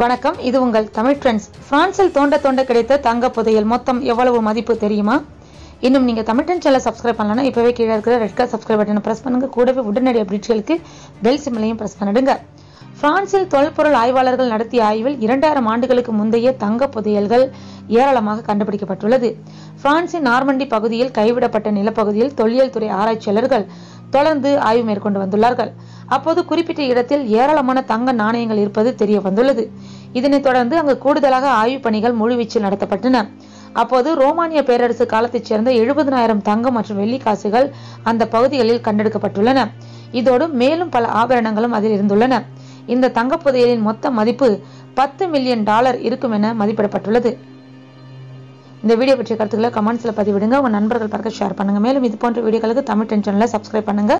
வணக்கம். இது உங்கள் தமிழ் ட்ரெண்ட்ஸ் பிரான்சில் தோண்ட தோண்ட கிடைத்த தங்க புதையல் மொத்தம் எவ்வளவு மதிப்பு தெரியுமா? இன்னும் நீங்க தமிழ் ட்ரெண்ட் சேனல் சப்ஸ்கிரைப் பண்ணலன்னா இப்பவே கீழே இருக்கிற ரெட் கலர் சப்ஸ்கிரைப் பட்டனை பிரஸ் பண்ணுங்க. கூடவே உடனடி அப்டேட்களுக்கு பெல் சிம்லையும் பிரஸ் பண்ணிடுங்க. பிரான்சில் தொல்பொருள் ஆய்வாளர்கள் நடத்திய ஆய்வில் இரண்டாயிரம் ஆண்டுகளுக்கு முந்தைய தங்க புதையல்கள் ஏராளமாக கண்டுபிடிக்கப்பட்டுள்ளது. பிரான்சின் நார்மண்டி பகுதியில் கைவிடப்பட்ட நிலப்பகுதியில் தொல்லியல் துறை ஆராய்ச்சியாளர்கள் தொடர்ந்து ஆய்வு மேற்கொண்டு வந்துள்ளார்கள். அப்போது குறிப்பிட்ட இடத்தில் ஏராளமான தங்க நாணயங்கள் இருப்பது தெரிய வந்துள்ளது இதனைத் தொடர்ந்து அங்கு கூடுதலாக ஆய்வுப் பணிகள் முழுவீச்சில் நடத்தப்பட்டன. அப்போது ரோமானிய பேரரசு காலத்தைச் சேர்ந்த எழுபதனாயிரம் தங்கம் மற்றும் வெள்ளி காசுகள் அந்த பகுதிகளில் கண்டெடுக்கப்பட்டுள்ளன. இதோடு மேலும் பல ஆபரணங்களும் அதில் இருந்துள்ளன. இந்த தங்க புதையலின் மொத்த மதிப்பு பத்து மில்லியன் டாலர் இருக்கும் என மதிப்பிடப்பட்டுள்ளது. இந்த வீடியோ பற்றிய கருத்துக்களை கமெண்ட்ஸ்ல பதிவிடுங்க. உங்கள் நண்பர்கள் பார்க்க ஷேர் பண்ணுங்க. மேலும் இது போன்ற வீடியோக்களுக்கு தமிழ் டென்ஷன்ல சப்ஸ்கிரைப் பண்ணுங்க.